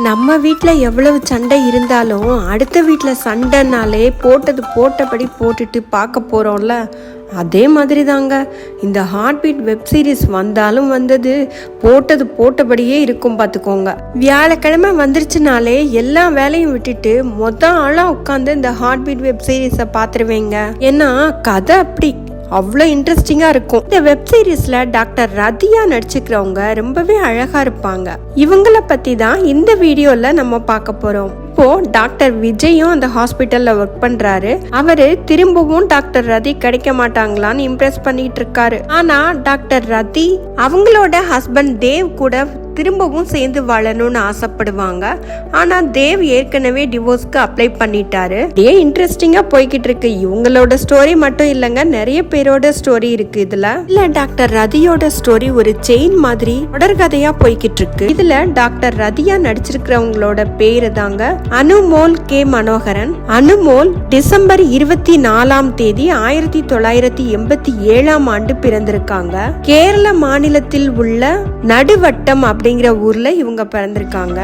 நம்ம வீட்டில் எவ்வளவு சண்டை இருந்தாலும் அடுத்த வீட்டில் சண்டைனாலே போட்டது போட்டபடி போட்டுட்டு பார்க்க போகிறோம்ல அதே மாதிரி தாங்க இந்த ஹார்ட் பீட் வெப் சீரிஸ் வந்தாலும் வந்தது போட்டது போட்டபடியே இருக்கும் பார்த்துக்கோங்க வியாழக்கிழமை வந்துருச்சுனாலே எல்லா வேலையும் விட்டுட்டு மொத்த ஆளாக உட்காந்து இந்த ஹார்ட் பீட் வெப் சீரிஸை பார்த்துருவேங்க ஏன்னா கதை அப்படி அவ்வளோ இன்ட்ரெஸ்டிங்காக இருக்கும். இந்த வெப் சீரிஸ்ல டாக்டர் ரதியா நடிச்சுக்கிறவங்க ரொம்பவே அழகா இருப்பாங்க. இவங்கள பத்தி தான் இந்த வீடியோல நம்ம பார்க்க போறோம். இப்போ டாக்டர் விஜயும் அந்த ஹாஸ்பிட்டல்ல ஒர்க் பண்றாரு. அவரு திரும்பவும் டாக்டர் ரதி கிடைக்க மாட்டாங்களான்னு இம்ப்ரெஸ் பண்ணிட்டு இருக்காரு. ஆனா டாக்டர் ரதி அவங்களோட ஹஸ்பண்ட் தேவ் கூட திரும்பவும் சேர்ந்து வாழணும்னு ஆசைப்படுவாங்க. ஆனா தேவ் ஏற்கனவே டிவோர்ஸ்க்கு அப்ளை பண்ணிட்டாரு. இதே இன்ட்ரெஸ்டிங்கா போய்கிட்டு இருக்கு இவங்களோட ஸ்டோரி மட்டும் இல்லைங்க நிறைய பேரோட ஸ்டோரி இருக்கு இதுல. இல்ல டாக்டர் ரதியோட ஸ்டோரி ஒரு செயின் மாதிரி தொடர்கதையா போய்கிட்டு இருக்கு இதுல டாக்டர் ரதியா நடிச்சிருக்கிறவங்களோட பேரு தாங்க அனுமோல் கே. மனோகரன். அனுமோல் டிசம்பர் இருபத்தி நாலாம் தேதி ஆயிரத்தி தொள்ளாயிரத்தி எண்பத்தி ஏழாம் ஆண்டு பிறந்திருக்காங்க. கேரள மாநிலத்தில் உள்ள நடுவட்டம் அப்படிங்கிற ஊரில் இவங்க பிறந்திருக்காங்க.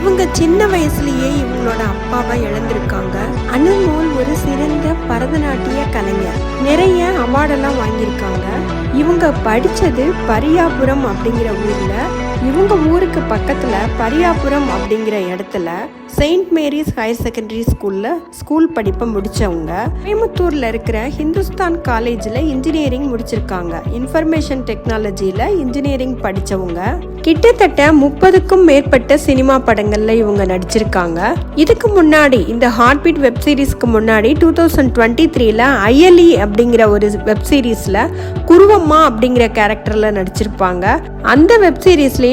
இவங்க சின்ன வயசுலேயே இவங்களோட அப்பாவை இழந்திருக்காங்க அனுமோல் ஒரு சிறந்த பரதநாட்டிய கலைஞர். நிறைய அவார்டெல்லாம் வாங்கியிருக்காங்க. இவங்க படித்தது பரியாபுரம் அப்படிங்கிற ஊரில் இவங்க ஊருக்கு பக்கத்தில் பரியாபுரம் அப்படிங்கிற இடத்துல செயின்ட் மேரிஸ் ஹையர் செகண்டரி ஸ்கூலில் ஸ்கூல் படிப்பை முடித்தவங்க கோயமுத்தூரில் இருக்கிற ஹிந்துஸ்தான் காலேஜில் இன்ஜினியரிங் முடிச்சிருக்காங்க. இன்ஃபர்மேஷன் டெக்னாலஜியில் இன்ஜினியரிங் படித்தவங்க கிட்டத்தட்ட முப்பதுக்கும் மேற்பட்ட சினிமா படங்களில் இவங்க நடிச்சிருக்காங்க. இதுக்கு முன்னாடி இந்த ஹார்ட்பீட் வெப் சீரிஸ்க்கு முன்னாடி டூ தௌசண்ட் டுவெண்ட்டி த்ரீல ஐஎல்இ அப்படிங்கிற ஒரு வெப்சீரிஸில் குருவம்மா அப்படிங்கிற கேரக்டரில் நடிச்சிருப்பாங்க. அந்த வெப்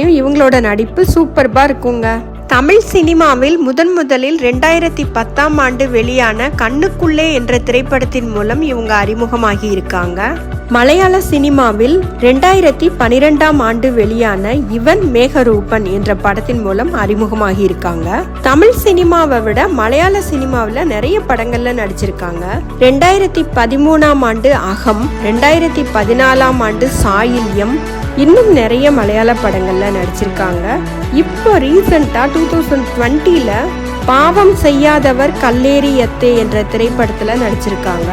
இவங்களோட நடிப்பு சூப்பர்பாக இருக்குங்க. தமிழ் சினிமாவில் முதன் முதலில் ரெண்டாயிரத்தி பத்தாம் ஆண்டு வெளியான கண்ணுக்குள்ளே என்ற திரைப்படத்தின் மூலம் இவங்க அறிமுகமாகி இருக்காங்க. மலையாள சினிமாவில் ரெண்டாயிரத்தி பனிரெண்டாம் ஆண்டு வெளியான இவன் மேகரூபன் என்ற படத்தின் மூலம் அறிமுகமாகி இருக்காங்க. தமிழ் சினிமாவை விட மலையாள சினிமாவில் நிறைய படங்கள்ல நடிச்சிருக்காங்க. ரெண்டாயிரத்தி பதிமூணாம் ஆண்டு அகம் ரெண்டாயிரத்தி பதினாலாம் ஆண்டு சாயில்யம் இன்னும் நிறைய மலையாள படங்களில் நடிச்சிருக்காங்க. இப்போ ரீசண்டாக டூ தௌசண்ட் டுவெண்ட்டியில் பாவம் செய்யாதவர் கல்லேரி எத்தே என்ற திரைப்படத்தில் நடிச்சிருக்காங்க.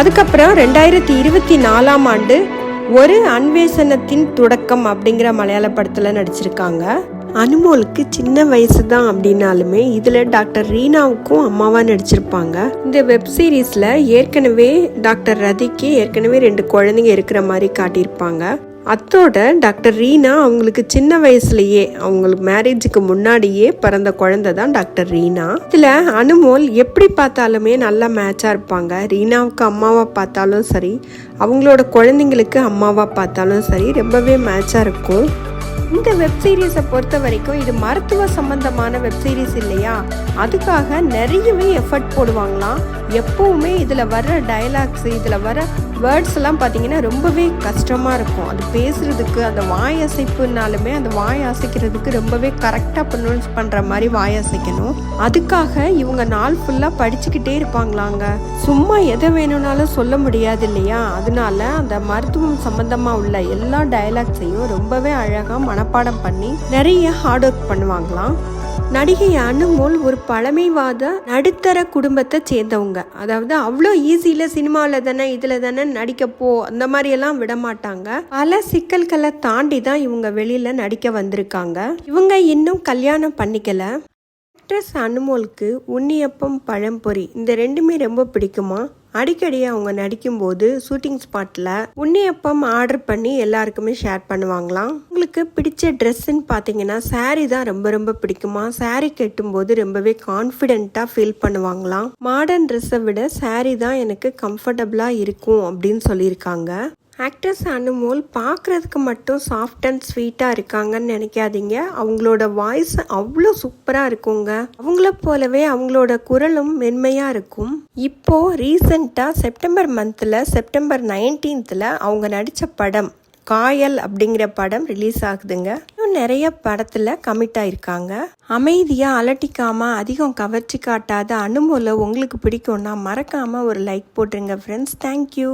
அதுக்கப்புறம் ரெண்டாயிரத்தி இருபத்தி நாலாம் ஆண்டு ஒரு அன்வேஷணத்தின் தொடக்கம் அப்படிங்கிற மலையாள படத்தில் நடிச்சிருக்காங்க. அனுமோலுக்கு சின்ன வயசு தான் அப்படின்னாலுமே இதில் டாக்டர் ரீனாவுக்கும் அம்மாவாக நடிச்சிருப்பாங்க. இந்த வெப் சீரீஸில் ஏற்கனவே டாக்டர் ரதிக்கு ஏற்கனவே ரெண்டு குழந்தைங்க இருக்கிற மாதிரி காட்டியிருப்பாங்க. அத்தோட டாக்டர் ரீனா அவங்களுக்கு சின்ன வயசுலயே அவங்களுக்கு மேரேஜுக்கு முன்னாடியே பிறந்த குழந்தை தான் டாக்டர் ரீனா. இதுல அனுமோல் எப்படி பார்த்தாலுமே நல்லா மேட்சா இருப்பாங்க. ரீனாவுக்கு அம்மாவா பார்த்தாலும் சரி அவங்களோட குழந்தைங்களுக்கு அம்மாவா பார்த்தாலும் சரி ரொம்பவே மேட்சா இருக்கும். இந்த வெப் சீரிஸை பொறுத்த வரைக்கும் இது மருத்துவ சம்பந்தமான வெப் சீரிஸ் இல்லையா? அதுக்காக நிறையவே எஃபர்ட் போடுவாங்களாம். எப்போவுமே இதில் வர டைலாக்ஸ் இதில் வர வேர்ட்ஸ்லாம் பார்த்தீங்கன்னா ரொம்பவே கஷ்டமாக இருக்கும். அது பேசுகிறதுக்கு அந்த வாய் அசைப்புனாலுமே அந்த வாய் அசைக்கிறதுக்கு ரொம்பவே கரெக்டாக ப்ரொனவுன்ஸ் பண்ணுற மாதிரி வாய் அசைக்கணும். அதுக்காக இவங்க நாள் ஃபுல்லாக படிச்சுக்கிட்டே இருப்பாங்களாங்க. சும்மா எதை வேணும்னாலும் சொல்ல முடியாது இல்லையா? அதனால அந்த மருத்துவம் சம்பந்தமாக உள்ள எல்லா டயலாக்ஸையும் ரொம்பவே அழகாக மனப்பாடம் பண்ணி நிறைய ஹார்ட் ஒர்க் பண்ணுவாங்களாம். நடிகை அனுமோல் ஒரு பழமைவாத நடுத்தர குடும்பத்தை சேர்ந்தவங்க. அதாவது அவ்வளோ ஈஸியில் சினிமாவில் தானே இதில் தானே நடிக்கப்போ அந்த மாதிரியெல்லாம் விட மாட்டாங்க. பல சிக்கல்களை தாண்டி தான் இவங்க வெளியில் நடிக்க வந்திருக்காங்க. இவங்க இன்னும் கல்யாணம் பண்ணிக்கல. ஆக்ட்ரஸ் அனுமோலுக்கு உன்னியப்பம் பழம்பொரி இந்த ரெண்டுமே ரொம்ப பிடிக்குமா? அடிக்கடி அவங்க நடிக்கும்போது ஷூட்டிங் ஸ்பாட்டில் உன்னியப்பம் ஆர்டர் பண்ணி எல்லாருக்குமே ஷேர் பண்ணுவாங்களாம். உங்களுக்கு பிடிச்ச ட்ரெஸ்ஸுன்னு பார்த்தீங்கன்னா saree தான் ரொம்ப ரொம்ப பிடிக்குமா? saree கட்டும்போது ரொம்பவே கான்ஃபிடென்ட்டாக ஃபீல் பண்ணுவாங்களாம். மாடர்ன் ட்ரெஸ்ஸை விட saree தான் எனக்கு கம்ஃபர்டபுளாக இருக்கும் அப்படின்னு சொல்லியிருக்காங்க. ஆக்ட்ரஸ் அனுமோல் பார்க்குறதுக்கு மட்டும் சாஃப்ட் அண்ட் ஸ்வீட்டாக இருக்காங்கன்னு நினைக்காதீங்க. அவங்களோட வாய்ஸ் அவ்வளோ சூப்பராக இருக்குங்க. அவங்கள போலவே அவங்களோட குரலும் மென்மையாக இருக்கும். இப்போ ரீசண்டாக செப்டம்பர் மந்தில் செப்டம்பர் நைன்டீன்த்தில் அவங்க நடித்த படம் காயல் அப்படிங்கிற படம் ரிலீஸ் ஆகுதுங்க. இன்னும் நிறைய படத்தில் கமிட் ஆயிருக்காங்க. அமைதியாக அலட்டிக்காமல் அதிகம் கவர்ச்சி காட்டாத அனுமோலை உங்களுக்கு பிடிக்கும்னா மறக்காமல் ஒரு லைக் போட்டுருங்க ஃப்ரெண்ட்ஸ் தேங்க்யூ